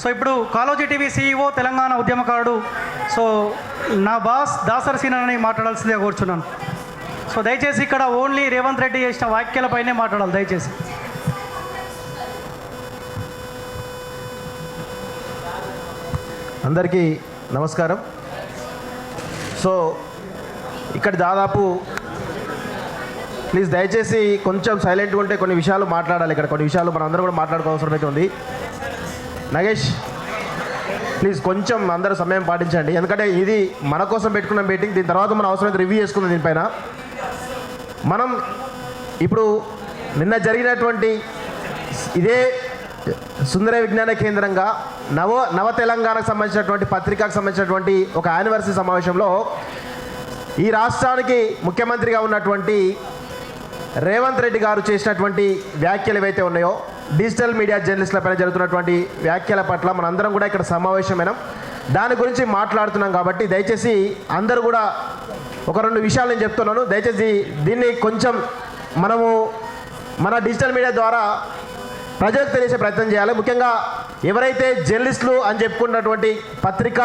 So ఇప్పుడు Kaloji TV CEO Telangana ఉద్యమకారుడు. So నా బాస్ దాసర్ సీనని మాట్లాడాల్సిందిగా కోరుచున్నాను. సో దయచేసి ఇక్కడ ఓన్లీ రేవంత్ రెడ్డి చేసిన వ్యాఖ్యలపైనే మాట్లాడాలి దయచేసి. అందరికీ నమస్కారం. సో ఇక్కడ దాదాపు ప్లీజ్ దయచేసి కొంచెం సైలెంట్గా ఉంటే కొన్ని విషయాలు మాట్లాడాలి ఇక్కడ కొన్ని విషయాలు మనందరం కూడా మాట్లాడుకోవాల్సిన అయితే ఉంది. నగేష్ ప్లీజ్ కొంచెం అందరూ సమయం పాటించండి. ఎందుకంటే ఇది మన కోసం పెట్టుకున్న మీటింగ్ దీని తర్వాత మనం అవసరమైతే రివ్యూ చేసుకుందాం దీనిపైన. మనం ఇప్పుడు నిన్న జరిగినటువంటి ఇదే సుందర విజ్ఞాన కేంద్రంగా నవ నవ తెలంగాణకు సంబంధించినటువంటి పత్రికకు సంబంధించినటువంటి ఒక యానివర్సరీ సమావేశంలో ఈ రాష్ట్రానికి ముఖ్యమంత్రిగా ఉన్నటువంటి రేవంత్ రెడ్డి గారు చేసినటువంటి వ్యాఖ్యలు ఏవైతే ఉన్నాయో డిజిటల్ మీడియా జర్నలిస్టుల పైన జరుగుతున్నటువంటి వ్యాఖ్యల పట్ల మనందరం కూడా ఇక్కడ సమావేశమైనాం. దాని గురించి మాట్లాడుతున్నాం కాబట్టి దయచేసి అందరూ కూడా ఒక రెండు విషయాలు నేను చెప్తున్నాను. దయచేసి దీన్ని కొంచెం మనము మన డిజిటల్ మీడియా ద్వారా ప్రజలకు తెలిసే ప్రయత్నం చేయాలి. ముఖ్యంగా ఎవరైతే జర్నలిస్టులు అని చెప్పుకున్నటువంటి పత్రిక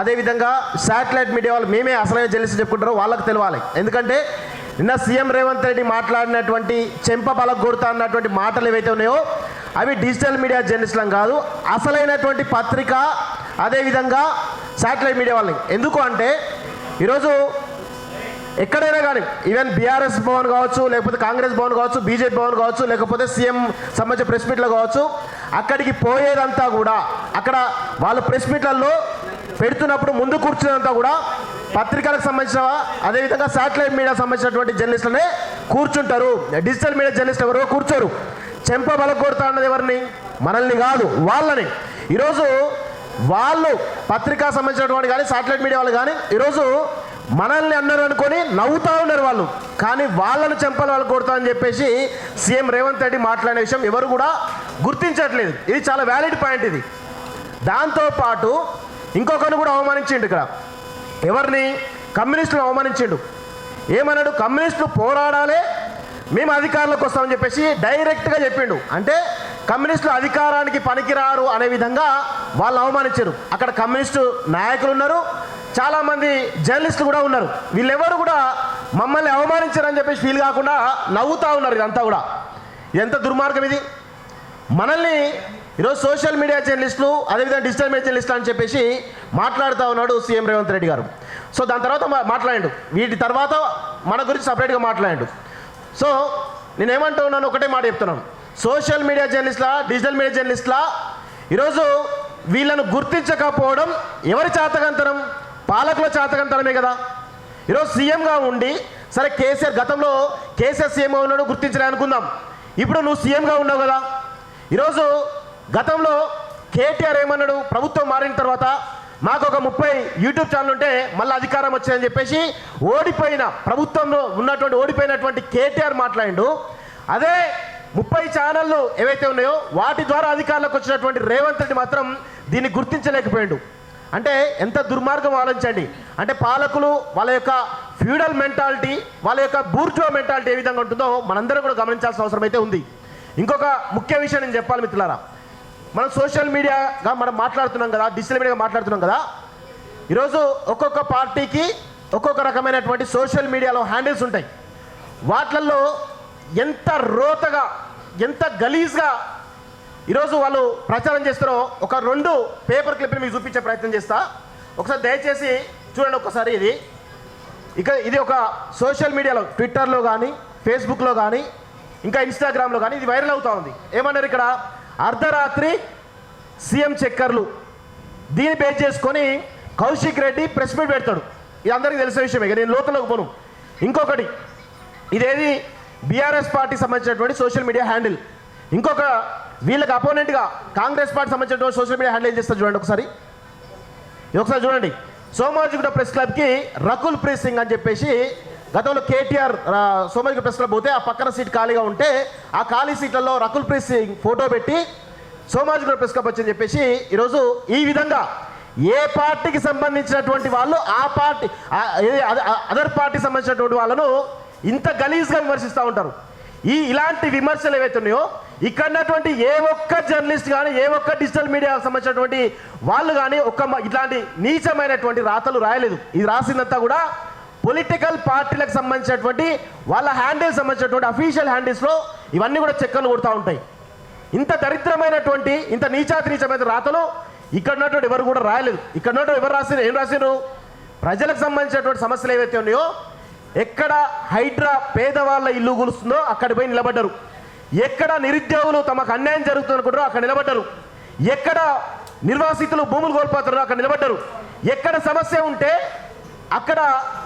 అదేవిధంగా శాటిలైట్ మీడియా వాళ్ళు మేమే అసలైన జర్నలిస్ట్ చెప్పుకుంటారో వాళ్ళకి తెలవాలి. ఎందుకంటే నిన్న సీఎం రేవంత్ రెడ్డి మాట్లాడినటువంటి చెంప బలగొడతా అన్నటువంటి మాటలు ఏవైతే ఉన్నాయో అవి డిజిటల్ మీడియా జర్నలిస్టులం కాదు అసలైనటువంటి పత్రిక అదేవిధంగా శాటిలైట్ మీడియా వాళ్ళని. ఎందుకు అంటే ఈరోజు ఎక్కడైనా కానీ ఈవెన్ బీఆర్ఎస్ భవన్ కావచ్చు లేకపోతే కాంగ్రెస్ భవన్ కావచ్చు బీజేపీ భవన్ కావచ్చు లేకపోతే సీఎం సంబంధించిన ప్రెస్ మీట్లు కావచ్చు అక్కడికి పోయేదంతా కూడా అక్కడ వాళ్ళు ప్రెస్ మీట్లలో పెడుతున్నప్పుడు ముందు కూర్చున్నంతా కూడా పత్రికలకు సంబంధించిన అదేవిధంగా శాటిలైట్ మీడియా సంబంధించినటువంటి జర్నలిస్టులనే కూర్చుంటారు. డిజిటల్ మీడియా జర్నలిస్ట్ ఎవరో కూర్చోరు. చెంప బలగొడతా అన్నది ఎవరిని? మనల్ని కాదు వాళ్ళని. ఈరోజు వాళ్ళు పత్రికా సంబంధించినటువంటి కానీ శాటిలైట్ మీడియా వాళ్ళు కానీ ఈరోజు మనల్ని అన్నారు అనుకొని నవ్వుతా ఉన్నారు వాళ్ళు. కానీ వాళ్ళను చెంపలు వాళ్ళు కొడతా అని చెప్పేసి సీఎం రేవంత్ రెడ్డి మాట్లాడిన విషయం ఎవరు కూడా గుర్తించట్లేదు. ఇది చాలా వ్యాలిడ్ పాయింట్ ఇది. దాంతోపాటు ఇంకొకరిని కూడా అవమానించిండు ఇక్కడ. ఎవరిని కమ్యూనిస్టులను అవమానించిండు? ఏమన్నాడు? కమ్యూనిస్టులు పోరాడాలి మేము అధికారంలోకి వస్తామని చెప్పేసి డైరెక్ట్గా చెప్పిండు. అంటే కమ్యూనిస్టులు అధికారానికి పనికిరారు అనే విధంగా వాళ్ళు అవమానించారు. అక్కడ కమ్యూనిస్టు నాయకులు ఉన్నారు చాలామంది జర్నలిస్టులు కూడా ఉన్నారు. వీళ్ళెవరు కూడా మమ్మల్ని అవమానించారని చెప్పేసి ఫీల్ కాకుండా నవ్వుతూ ఉన్నారు ఇదంతా కూడా. ఎంత దుర్మార్గం ఇది? మనల్ని ఈరోజు సోషల్ మీడియా జర్నలిస్టులు అదేవిధంగా డిజిటల్ మీడియా జర్నలిస్టులు అని చెప్పేసి మాట్లాడుతూ ఉన్నాడు సీఎం రేవంత్ రెడ్డి గారు. సో దాని తర్వాత మాట్లాడాడు. వీటి తర్వాత మన గురించి సపరేట్గా మాట్లాడాడు. సో నేనేమంటూ ఉన్నాను ఒకటే మాట చెప్తున్నాను. సోషల్ మీడియా జర్నలిస్ట్లా డిజిటల్ మీడియా జర్నలిస్ట్లా ఈరోజు వీళ్ళను గుర్తించకపోవడం ఎవరి చేతకంతరం? పాలకుల చేతకంతరమే కదా. ఈరోజు సీఎంగా ఉండి సరే కేసీఆర్ గతంలో కేసీఆర్ సీఎంగా ఉన్నాడు గుర్తించలే అనుకుందాం. ఇప్పుడు నువ్వు సీఎంగా ఉన్నావు కదా. ఈరోజు గతంలో కేటీఆర్ ఏమన్నాడు? ప్రభుత్వం మారిన తర్వాత మాకు ఒక ముప్పై యూట్యూబ్ ఛానల్ ఉంటే మళ్ళీ అధికారం వచ్చిందని చెప్పేసి ఓడిపోయిన ప్రభుత్వంలో ఉన్నటువంటి ఓడిపోయినటువంటి కేటీఆర్ మాట్లాడిండు. అదే ముప్పై ఛానళ్ళు ఏవైతే ఉన్నాయో వాటి ద్వారా అధికారంలోకి వచ్చినటువంటి రేవంత్ రెడ్డి మాత్రం దీన్ని గుర్తించలేకపోయాడు. అంటే ఎంత దుర్మార్గం ఆలోచించండి. అంటే పాలకులు వాళ్ళ యొక్క ఫ్యూడల్ మెంటాలిటీ వాళ్ళ యొక్క బూర్జో మెంటాలిటీ ఏ విధంగా ఉంటుందో మనందరం కూడా గమనించాల్సిన అవసరం అయితే ఉంది. ఇంకొక ముఖ్య విషయం నేను చెప్పాలి మిత్రులారా. మనం సోషల్ మీడియాగా మనం మాట్లాడుతున్నాం కదా డిజిటల్ మీడియాగా మాట్లాడుతున్నాం కదా ఈరోజు ఒక్కొక్క పార్టీకి ఒక్కొక్క రకమైనటువంటి సోషల్ మీడియాలో హ్యాండిల్స్ ఉంటాయి. వాటిల్లో ఎంత రోతగా ఎంత గలీజ్గా ఈరోజు వాళ్ళు ప్రచారం చేస్తారో ఒక రెండు పేపర్ క్లిప్ని మీకు చూపించే ప్రయత్నం చేస్తా. ఒకసారి దయచేసి చూడండి ఒకసారి ఇది. ఇక ఇది ఒక సోషల్ మీడియాలో ట్విట్టర్లో కానీ ఫేస్బుక్లో కానీ ఇంకా ఇన్స్టాగ్రామ్లో కానీ ఇది వైరల్ అవుతూ ఉంది. ఏమన్నారు ఇక్కడ? అర్ధరాత్రి సీఎం చక్కర్లు. దీన్ని పేరు చేసుకొని కౌశిక్ రెడ్డి ప్రెస్ మీట్ పెడతాడు. ఇది అందరికీ తెలిసిన విషయమే. ఇక నేను లోతులోకి పోను. ఇంకొకటి ఇదేది బీఆర్ఎస్ పార్టీ సంబంధించినటువంటి సోషల్ మీడియా హ్యాండిల్ ఇంకొక వీళ్ళకి అపోనెంట్గా కాంగ్రెస్ పార్టీ సంబంధించినటువంటి సోషల్ మీడియా హ్యాండిల్ ఏం చేస్తారు చూడండి ఒకసారి. ఒకసారి చూడండి. సోమాజిగూడ ప్రెస్ క్లబ్కి రకుల్ ప్రీత్ సింగ్ అని చెప్పేసి గతంలో కేటీఆర్ సోమాజిగూడ ప్రెస్ పోతే ఆ పక్కన సీట్ ఖాళీగా ఉంటే ఆ ఖాళీ సీట్లలో రకుల్ ప్రీత్ సింగ్ ఫోటో పెట్టి సోమాజిగూడ ప్రెస్ క్లబ్ వచ్చని చెప్పేసి ఈరోజు ఈ విధంగా ఏ పార్టీకి సంబంధించినటువంటి వాళ్ళు ఆ పార్టీ అదర్ పార్టీ సంబంధించినటువంటి వాళ్ళను ఇంత గలీజ్గా విమర్శిస్తూ ఉంటారు. ఈ ఇలాంటి విమర్శలు ఏవైతే ఉన్నాయో ఇక్కడ ఉన్నటువంటి ఏ ఒక్క జర్నలిస్ట్ కానీ ఏ ఒక్క డిజిటల్ మీడియా సంబంధించినటువంటి వాళ్ళు కానీ ఒక్క ఇట్లాంటి నీచమైనటువంటి రాతలు రాయలేదు. ఇది రాసిందంతా కూడా పొలిటికల్ పార్టీలకు సంబంధించినటువంటి వాళ్ళ హ్యాండిల్స్ సంబంధించినటువంటి అఫీషియల్ హ్యాండిల్స్లో ఇవన్నీ కూడా చెక్కలు కొడుతూ ఉంటాయి. ఇంత దరిద్రమైనటువంటి ఇంత నీచాతి నీచమైన రాతలు ఇక్కడ ఉన్నటువంటి ఎవరు కూడా రాయలేదు. ఇక్కడ ఉన్నటువంటి ఎవరు రాసిన ఏం రాసిరు ప్రజలకు సంబంధించినటువంటి సమస్యలు ఏవైతే ఉన్నాయో ఎక్కడ హైడ్రా పేదవాళ్ళ ఇల్లు గులుస్తుందో అక్కడ పోయి నిలబడ్డారు. ఎక్కడ నిరుద్యోగులు తమకు అన్యాయం జరుగుతుందనుకుంటారో అక్కడ నిలబడ్డారు. ఎక్కడ నిర్వాసితులు భూములు కోల్పోతారో అక్కడ నిలబడ్డారు. ఎక్కడ సమస్య ఉంటే అక్కడ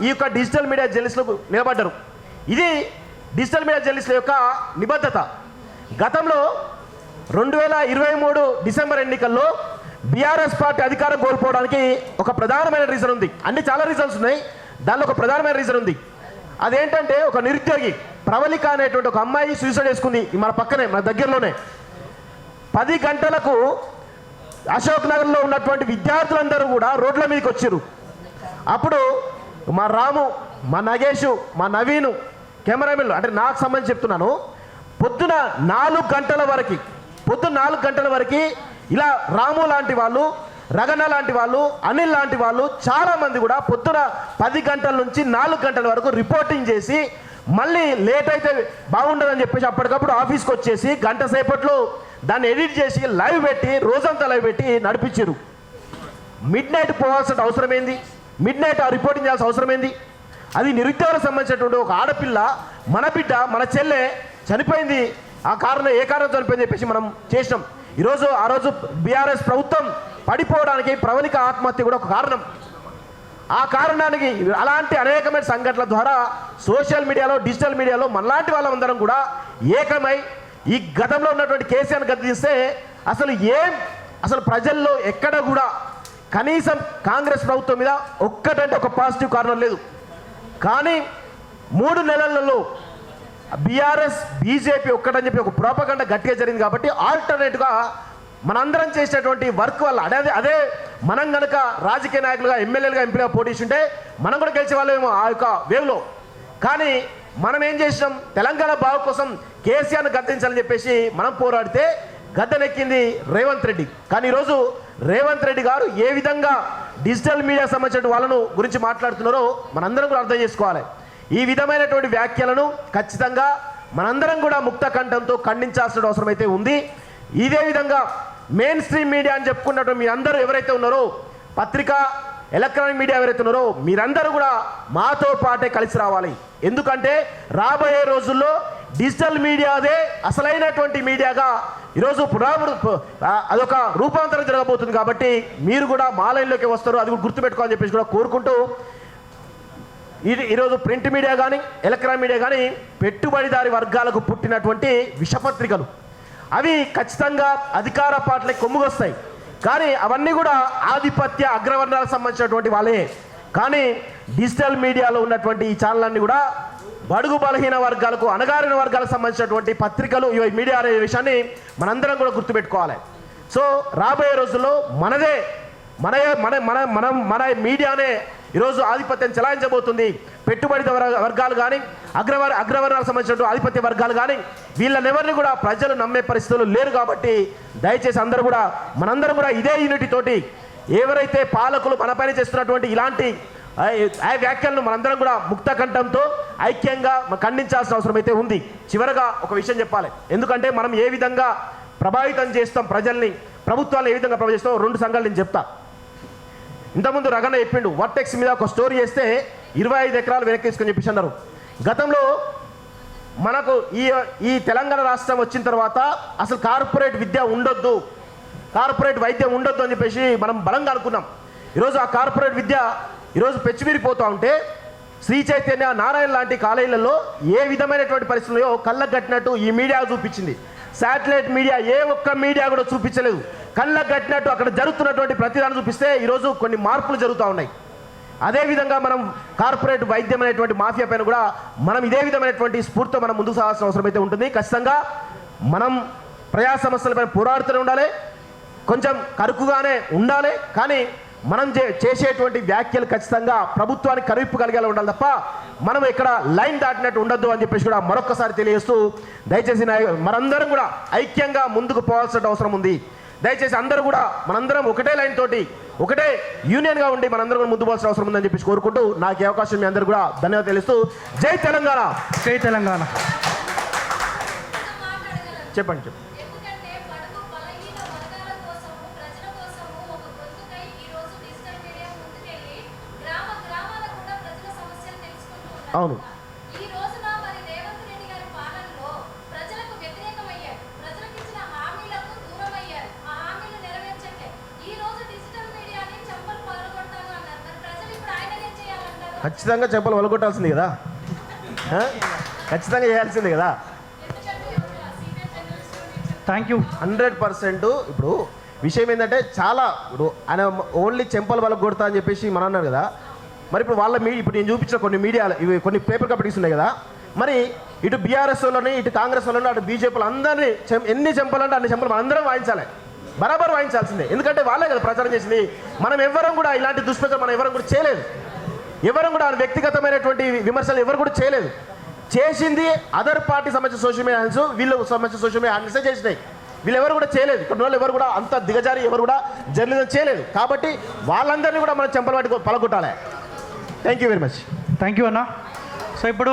ఈ యొక్క డిజిటల్ మీడియా జర్నలిస్టులు నిలబడ్డారు. ఇది డిజిటల్ మీడియా జర్నలిస్టుల యొక్క నిబద్ధత. గతంలో రెండు వేల ఇరవై మూడు డిసెంబర్ ఎన్నికల్లో బీఆర్ఎస్ పార్టీ అధికారం కోల్పోవడానికి ఒక ప్రధానమైన రీజన్ ఉంది. అన్ని చాలా రీజన్స్ ఉన్నాయి. దానిలో ఒక ప్రధానమైన రీజన్ ఉంది. అదేంటంటే ఒక నిరుద్యోగి ప్రవళిక అనేటువంటి ఒక అమ్మాయి సూసైడ్ చేసుకుంది మన పక్కనే మన దగ్గరలోనే. పది గంటలకు అశోక్ నగర్లో ఉన్నటువంటి విద్యార్థులందరూ కూడా రోడ్ల మీదకి వచ్చారు. అప్పుడు మా రాము మా నగేషు మా నవీను కెమెరామెన్లు అంటే నాకు సంబంధించి చెప్తున్నాను పొద్దున నాలుగు గంటల వరకు పొద్దున నాలుగు గంటల వరకు ఇలా రాము లాంటి వాళ్ళు రగన లాంటి వాళ్ళు అనిల్ లాంటి వాళ్ళు చాలామంది కూడా పొద్దున పది గంటల నుంచి నాలుగు గంటల వరకు రిపోర్టింగ్ చేసి మళ్ళీ లేట్ అయితే బాగుండదని చెప్పేసి అప్పటికప్పుడు ఆఫీస్కి వచ్చేసి గంట సేపట్లో దాన్ని ఎడిట్ చేసి లైవ్ పెట్టి రోజంతా లైవ్ పెట్టి నడిపించారు. మిడ్ నైట్ పోవాల్సిన అవసరం ఏంది మిడ్ నైట్ ఆ రిపోర్టింగ్ చేయాల్సిన అవసరం ఏంది? అది నిరుద్యోగులకు సంబంధించినటువంటి ఒక ఆడపిల్ల మన బిడ్డ మన చెల్లె చనిపోయింది. ఆ కారణం ఏ కారణం చనిపోయింది చెప్పేసి మనం చేసినాం. ఈరోజు ఆ రోజు బీఆర్ఎస్ ప్రభుత్వం పడిపోవడానికి ప్రవళిక ఆత్మహత్య కూడా ఒక కారణం. ఆ కారణానికి అలాంటి అనేకమైన సంఘటనల ద్వారా సోషల్ మీడియాలో డిజిటల్ మీడియాలో మనలాంటి వాళ్ళందరం కూడా ఏకమై ఈ గతంలో ఉన్నటువంటి కేసీఆర్ గది అసలు ఏం అసలు ప్రజల్లో ఎక్కడ కూడా కనీసం కాంగ్రెస్ ప్రభుత్వం మీద ఒక్కటంటే ఒక పాజిటివ్ కారణం లేదు. కానీ మూడు నెలలలో బీఆర్ఎస్ బీజేపీ ఒక్కటని చెప్పి ఒక ప్రోపగండ గట్టిగా జరిగింది కాబట్టి ఆల్టర్నేట్గా మనందరం చేసేటువంటి వర్క్ వల్ల అదే అదే- అదే మనం కనుక రాజకీయ నాయకులుగా ఎమ్మెల్యేలుగా ఎంపీగా పోటీ ఉంటే మనం కూడా గెలిచే వాళ్ళేమో ఆ యొక్క వేవ్లో. కానీ మనం ఏం చేసినాం? తెలంగాణ బాగు కోసం కేసీఆర్ను గద్దించాలని చెప్పేసి మనం పోరాడితే గద్దెనెక్కింది రేవంత్ రెడ్డి. కానీ ఈరోజు రేవంత్ రెడ్డి గారు ఏ విధంగా డిజిటల్ మీడియా సంబంధించిన వాళ్ళను గురించి మాట్లాడుతున్నారో మనందరం కూడా అర్థం చేసుకోవాలి. ఈ విధమైనటువంటి వ్యాఖ్యలను ఖచ్చితంగా మనందరం కూడా ముక్త కంఠంతో ఖండించాల్సిన అవసరం అయితే ఉంది. ఇదే విధంగా మెయిన్ స్ట్రీమ్ మీడియా అని చెప్పుకున్నటువంటి మీ అందరూ ఎవరైతే ఉన్నారో పత్రిక ఎలక్ట్రానిక్ మీడియా ఎవరైతే ఉన్నారో మీరందరూ కూడా మాతో పాటే కలిసి రావాలి. ఎందుకంటే రాబోయే రోజుల్లో డిజిటల్ మీడియాదే అసలైనటువంటి మీడియాగా ఈరోజు పునరావృ అదొక రూపాంతరం జరగబోతుంది కాబట్టి మీరు కూడా మా లైన్లోకి వస్తారు. అది కూడా గుర్తుపెట్టుకోవాలని చెప్పేసి కూడా కోరుకుంటూ ఇది ఈరోజు ప్రింట్ మీడియా కానీ ఎలక్ట్రానిక్ మీడియా కానీ పెట్టుబడిదారి వర్గాలకు పుట్టినటువంటి విషపత్రికలు. అవి ఖచ్చితంగా అధికార పార్టీలకు కొమ్ముగొస్తాయి. కానీ అవన్నీ కూడా ఆధిపత్య అగ్రవర్ణాలకు సంబంధించినటువంటి వాళ్ళే. కానీ డిజిటల్ మీడియాలో ఉన్నటువంటి ఈ ఛానళ్ళన్నీ కూడా బడుగు బలహీన వర్గాలకు అణగారిన వర్గాలకు సంబంధించినటువంటి పత్రికలు ఈ మీడియా అనే విషయాన్ని మనందరం కూడా గుర్తుపెట్టుకోవాలి. సో రాబోయే రోజుల్లో మనదే మన మన మన మనం మన మీడియానే ఈరోజు ఆధిపత్యం చెలాయించబోతుంది. పెట్టుబడి వర్గాలు కానీ అగ్రవర్ అగ్రవర్ణాలకు సంబంధించిన ఆధిపత్య వర్గాలు కానీ వీళ్ళనెవరిని కూడా ప్రజలు నమ్మే పరిస్థితులు లేరు కాబట్టి దయచేసి అందరూ కూడా మనందరం కూడా ఇదే యూనిటీ తోటి ఎవరైతే పాలకులు మనపైన చేస్తున్నటువంటి ఇలాంటి ఆ వ్యాఖ్యలను మనందరం కూడా ముక్త కంఠంతో ఐక్యంగా ఖండించాల్సిన అవసరం అయితే ఉంది. చివరగా ఒక విషయం చెప్పాలి. ఎందుకంటే మనం ఏ విధంగా ప్రభావితం చేస్తాం ప్రజల్ని ప్రభుత్వాలు ఏ విధంగా ప్రభావితం చేస్తాం రెండు సంఘాలు నేను చెప్తా. ఇంతకుముందు రగన చెప్పిండు వర్టెక్స్ మీద ఒక స్టోరీ చేస్తే ఇరవై ఐదు ఎకరాలు వెనక్కి తీసుకొని చెప్పేసి అన్నారు. గతంలో మనకు ఈ ఈ తెలంగాణ రాష్ట్రం వచ్చిన తర్వాత అసలు కార్పొరేట్ విద్య ఉండొద్దు కార్పొరేట్ వైద్యం ఉండొద్దు అని చెప్పేసి మనం బలంగా అనుకున్నాం. ఈరోజు ఆ కార్పొరేట్ విద్య ఈరోజు పెచ్చిమిరిపోతూ ఉంటే శ్రీ చైతన్య నారాయణ లాంటి కాలేజీలలో ఏ విధమైనటువంటి పరిస్థితుల్లో కళ్ళకు కట్టినట్టు ఈ మీడియా చూపించింది. శాటిలైట్ మీడియా ఏ ఒక్క మీడియా కూడా చూపించలేదు. కళ్ళకు కట్టినట్టు అక్కడ జరుగుతున్నటువంటి ప్రతిదాన్ని చూపిస్తే ఈరోజు కొన్ని మార్పులు జరుగుతూ ఉన్నాయి. అదేవిధంగా మనం కార్పొరేట్ వైద్యం అనేటువంటి మాఫియా పైన కూడా మనం ఇదే విధమైనటువంటి స్ఫూర్తితో మనం ముందుకు సాగాల్సిన అవసరం అయితే ఉంటుంది. ఖచ్చితంగా మనం ప్రజా సమస్యలపై పోరాడుతూనే ఉండాలి. కొంచెం కరుకుగానే ఉండాలి. కానీ మనం చే- చేసేటువంటి వ్యాఖ్యలు ఖచ్చితంగా ప్రభుత్వానికి కరువిప్పు కలిగేలా ఉండాలి తప్ప మనం ఇక్కడ లైన్ దాటినట్టు ఉండొద్దు అని చెప్పేసి కూడా మరొకసారి తెలియజేస్తూ దయచేసి మనందరం కూడా ఐక్యంగా ముందుకు పోవాల్సిన అవసరం ఉంది. దయచేసి అందరూ కూడా మనందరం ఒకటే లైన్ తోటి ఒకటే యూనియన్గా ఉండి మనందరం కూడా ముందు పోవాల్సిన అవసరం ఉందని చెప్పేసి కోరుకుంటూ నాకు ఈ అవకాశం మీ అందరూ కూడా ధన్యవాదాలు తెలుస్తూ జై తెలంగాణ. జై తెలంగాణ. చెప్పండి చెప్పండి. చేయాలంటారు? ఖచ్చితంగా చెంపలు వలగొట్టాల్సింది కదా? ఆ? ఖచ్చితంగా చేయాల్సిందే కదా? థ్యాంక్ యూ హండ్రెడ్ పర్సెంట్ ఇప్పుడు విషయం ఏంటంటే చాలా ఇప్పుడు ఆయన ఓన్లీ చెంపలు వాళ్ళకు కొడతా అని చెప్పేసి మనం అన్నారు కదా. మరి ఇప్పుడు వాళ్ళ మీ ఇప్పుడు నేను చూపించిన కొన్ని మీడియాలు ఇవి కొన్ని పేపర్ కంపెనీస్ ఉన్నాయి కదా. మరి ఇటు బీఆర్ఎస్ వాళ్ళని ఇటు కాంగ్రెస్ వాళ్ళని అటు బీజేపీలు అందరినీ చెం- ఎన్ని చెంపలంటే అన్ని చెంపలు అందరం వాయించాలి. బరాబర్ వాయించాల్సిందే. ఎందుకంటే వాళ్ళే కదా ప్రచారం చేసింది. మనం ఎవరం కూడా ఇలాంటి దుష్ప్రచారం మనం ఎవరం కూడా చేయలేదు. ఎవరు కూడా వ్యక్తిగతమైనటువంటి విమర్శలు ఎవరు కూడా చేయలేదు. చేసింది అదర్ పార్టీ సంబంధించిన సోషల్ మీడియా హ్యాండ్స్ వీళ్ళు సంబంధించిన సోషల్ మీడియా హ్యాండ్సే చేసినాయి. వీళ్ళు ఎవరు కూడా చేయలేదు. ఇక్కడ వాళ్ళు ఎవరు కూడా అంత దిగజారి ఎవరు కూడా జర్నలిజం చేయలేదు. కాబట్టి వాళ్ళందరినీ కూడా మనం చెంపలు పట్టి పలగొట్టాలి. Thank you very much thank you అన్న. సో ఇప్పుడు